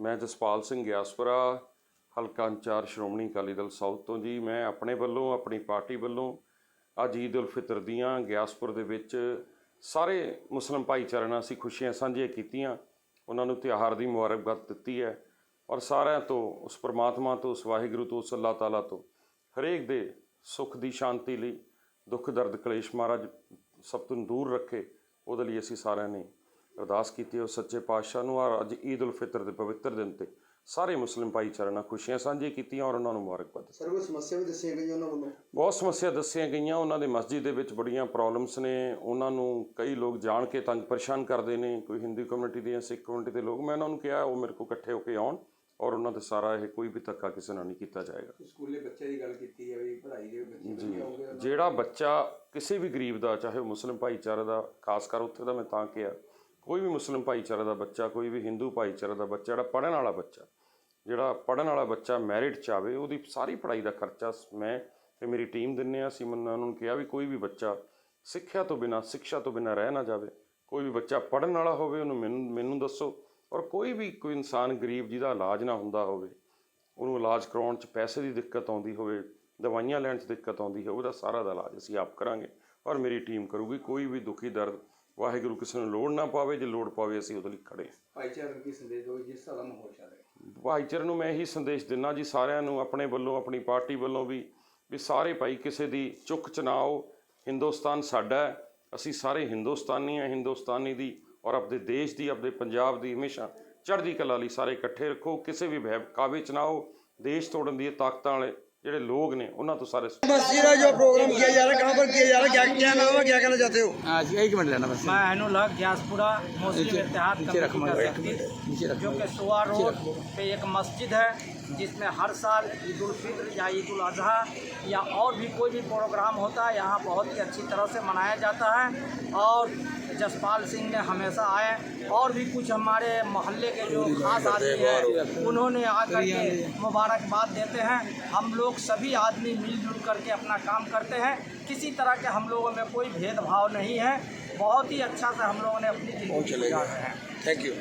ਮੈਂ ਜਸਪਾਲ ਸਿੰਘ ਗਿਆਸਪੁਰਾ, ਹਲਕਾ incharge Shiromani Akali Dal south ਤੋਂ ਜੀ। ਮੈਂ ਆਪਣੇ ਵੱਲੋਂ, ਆਪਣੀ ਪਾਰਟੀ ਵੱਲੋਂ ਅੱਜ ਈਦ ਉਲ ਫਿਤਰ ਦੀਆਂ ਗਿਆਸਪੁਰ ਦੇ ਵਿੱਚ ਸਾਰੇ ਮੁਸਲਮ ਭਾਈਚਾਰਿਆਂ ਨਾਲ ਅਸੀਂ ਖੁਸ਼ੀਆਂ ਸਾਂਝੀਆਂ ਕੀਤੀਆਂ। ਉਹਨਾਂ ਨੂੰ ਤਿਉਹਾਰ ਦੀ ਮੁਬਾਰਕਬਾਦ ਦਿੱਤੀ ਹੈ ਔਰ ਸਾਰਿਆਂ ਤੋਂ, ਉਸ ਪਰਮਾਤਮਾ ਤੋਂ, ਉਸ ਵਾਹਿਗੁਰੂ ਤੋਂ, ਉਸ ਅੱਲਾਹ ਤਾਲਾ ਤੋਂ, ਹਰੇਕ ਦੇ ਸੁੱਖ ਦੀ ਸ਼ਾਂਤੀ ਲਈ ਦੁੱਖ ਦਰਦ ਕਲੇਸ਼ ਮਹਾਰਾਜ ਸਭ ਤੋਂ ਦੂਰ ਰੱਖੇ ਉਹਦੇ ਲਈ ਅਸੀਂ ਸਾਰਿਆਂ ਨੇ ਅਰਦਾਸ ਕੀਤੀ ਉਸ ਸੱਚੇ ਪਾਤਸ਼ਾਹ ਨੂੰ ਔਰ ਅੱਜ ਈਦ ਉਲ ਫਿਤਰ ਦੇ ਪਵਿੱਤਰ ਦਿਨ ਤੇ ਸਾਰੇ ਮੁਸਲਿਮ ਭਾਈਚਾਰਿਆਂ ਨਾਲ ਖੁਸ਼ੀਆਂ ਸਾਂਝੀਆਂ ਕੀਤੀਆਂ ਔਰ ਉਹਨਾਂ ਨੂੰ ਮੁਬਾਰਕਬਾਦ ਸਰ ਕੋਈ ਸਮੱਸਿਆ ਵੀ ਦੱਸੀਆਂ ਗਈਆਂ ਉਹਨਾਂ ਵੱਲੋਂ? ਬਹੁਤ ਸਮੱਸਿਆ ਦੱਸੀਆਂ ਗਈਆਂ ਉਹਨਾਂ ਦੇ ਮਸਜਿਦ ਦੇ ਵਿੱਚ ਬੜੀਆਂ ਪ੍ਰੋਬਲਮਸ ਨੇ ਉਹਨਾਂ ਨੂੰ ਕਈ ਲੋਕ ਜਾਣ ਕੇ ਤੰਗ ਪਰੇਸ਼ਾਨ ਕਰਦੇ ਨੇ ਕੋਈ ਹਿੰਦੂ ਕਮਿਊਨਿਟੀ ਦੇ ਜਾਂ ਸਿੱਖ ਕਮਿਊਨਿਟੀ ਦੇ ਲੋਕ ਮੈਂ ਉਹਨਾਂ ਨੂੰ ਕਿਹਾ ਉਹ ਮੇਰੇ ਕੋਲ ਇਕੱਠੇ ਹੋ ਕੇ ਆਉਣ। ਔਰ ਉਹਨਾਂ ਤੇ ਸਾਰਾ ਇਹ ਕੋਈ ਵੀ ਧੱਕਾ ਕਿਸੇ ਨਾਲ ਨਹੀਂ ਕੀਤਾ ਜਾਏਗਾ। ਸਕੂਲੇ ਬੱਚੇ ਦੀ ਗੱਲ ਕੀਤੀ ਹੈ ਵੀ ਪੜ੍ਹਾਈ ਦੇ ਬੱਚੇ ਵਧੀਆ ਹੋ ਗਏ ਜਿਹੜਾ ਬੱਚਾ ਕਿਸੇ ਵੀ ਗਰੀਬ ਦਾ ਚਾਹੇ ਉਹ ਮੁਸਲਿਮ ਭਾਈਚਾਰੇ ਦਾ ਖਾਸ ਕਰ ਉੱਥੇ ਦਾ ਮੈਂ ਤਾਂ ਕਿਹਾ ਕੋਈ ਵੀ ਮੁਸਲਿਮ ਭਾਈਚਾਰੇ ਦਾ ਬੱਚਾ ਕੋਈ ਵੀ ਹਿੰਦੂ ਭਾਈਚਾਰੇ ਦਾ ਬੱਚਾ ਜਿਹੜਾ ਪੜ੍ਹਨ ਵਾਲਾ ਬੱਚਾ ਜਿਹੜਾ ਪੜ੍ਹਨ ਵਾਲਾ ਬੱਚਾ ਮੈਰਿਟ ਚ ਆਵੇ ਉਹਦੀ ਸਾਰੀ ਪੜ੍ਹਾਈ ਦਾ ਖਰਚਾ ਮੈਂ ਤੇ ਮੇਰੀ ਟੀਮ ਦਿੰਨੇ ਆ ਅਸੀਂ ਉਹਨਾਂ ਨੂੰ ਕਿਹਾ ਵੀ ਕੋਈ ਵੀ ਬੱਚਾ ਸਿੱਖਿਆ ਤੋਂ ਬਿਨਾ ਸਿੱਖਿਆ ਤੋਂ ਬਿਨਾ ਰਹਿ ਨਾ ਜਾਵੇ ਕੋਈ ਵੀ ਬੱਚਾ ਪੜ੍ਹਨ ਵਾਲਾ ਹੋਵੇ ਉਹਨੂੰ ਮੈਨੂੰ ਮੈਨੂੰ ਦੱਸੋ। ਔਰ ਕੋਈ ਵੀ ਕੋਈ ਇਨਸਾਨ ਗਰੀਬ ਜਿਹਦਾ ਇਲਾਜ ਨਾ ਹੁੰਦਾ ਹੋਵੇ ਉਹਨੂੰ ਇਲਾਜ ਕਰਾਉਣ 'ਚ ਪੈਸੇ ਦੀ ਦਿੱਕਤ ਆਉਂਦੀ ਹੋਵੇ ਦਵਾਈਆਂ ਲੈਣ 'ਚ ਦਿੱਕਤ ਆਉਂਦੀ ਹੈ ਉਹਦਾ ਸਾਰਾ ਦਾ ਇਲਾਜ ਅਸੀਂ ਆਪ ਕਰਾਂਗੇ। ਔਰ ਮੇਰੀ ਟੀਮ ਕਰੂਗੀ ਕੋਈ ਵੀ ਦੁਖੀ ਦਰਦ ਵਾਹਿਗੁਰੂ ਕਿਸੇ ਨੂੰ ਲੋੜ ਨਾ ਪਾਵੇ ਜੇ ਲੋੜ ਪਾਵੇ ਅਸੀਂ ਉਹਦੇ ਲਈ ਖੜੇ ਹਾਂ। ਭਾਈਚਾਰੇ ਨੂੰ ਕੀ ਸੰਦੇਸ਼ ਦਿਓ ਜਿਸ ਤਰ੍ਹਾਂ ਦਾ ਮਾਹੌਲ ਚੱਲ ਰਿਹਾ? ਭਾਈਚਾਰੇ ਨੂੰ ਮੈਂ ਇਹੀ ਸੰਦੇਸ਼ ਦਿੰਦਾ ਜੀ ਸਾਰਿਆਂ ਨੂੰ ਆਪਣੇ ਵੱਲੋਂ ਆਪਣੀ ਪਾਰਟੀ ਵੱਲੋਂ ਵੀ ਵੀ ਸਾਰੇ ਭਾਈ ਕਿਸੇ ਦੀ ਚੁੱਕ ਚ ਨਾ ਆਓ। ਹਿੰਦੁਸਤਾਨ ਸਾਡਾ ਹੈ ਅਸੀਂ ਸਾਰੇ ਹਿੰਦੁਸਤਾਨੀ ਹਾਂ ਹਿੰਦੁਸਤਾਨੀ ਦੀ ਔਰ ਆਪਣੇ ਦੇਸ਼ ਦੀ ਆਪਣੇ ਪੰਜਾਬ ਦੀ ਹਮੇਸ਼ਾ ਚੜ੍ਹਦੀ ਕਲਾ ਲਈ ਸਾਰੇ ਇਕੱਠੇ ਰੱਖੋ ਕਿਸੇ ਵੀ ਭੈ ਕਾਵੇ ਚ ਨਾ ਆਓ ਦੇਸ਼ ਤੋੜਨ ਦੀ ਇਹ ਤਾਕਤਾਂ ਵਾਲੇ ਜਿਹੜੇ ਲੋਕ ਨੇ ਉਹਨਾਂ ਤੋਂ ਸਾਰੇ मस्जिद है जो प्रोग्राम किया जा रहा है कहाँ पर किया जा रहा है क्या क्या नाम है क्या कहना चाहते हो हाँ जी एक मिनट लेना बस मैं हनुल्लाह ग्यासपुरा मुस्लिम नीचे- इत्तेहाद नीचे रख कमेटी का मगर, एक सचिव, मिनट, नीचे रख जो मगर, कि सुआ नीचे रोड पे एक मस्जिद है जिसमें हर साल ईद उल फित्र या ईद उल अजहा या और भी कोई भी प्रोग्राम होता है यहाँ बहुत ही अच्छी तरह से मनाया जाता है और जसपाल सिंह ने हमेशा आए और भी कुछ हमारे मोहल्ले के जो खास आदमी हैं उन्होंने आकर के मुबारकबाद देते हैं। हम लोग सभी आदमी मिलजुल करके अपना काम करते हैं। किसी तरह के हम लोगों में कोई भेदभाव नहीं है। बहुत ही अच्छा से हम लोगों ने अपनी ज़िंदगी गुजार हैं। Thank you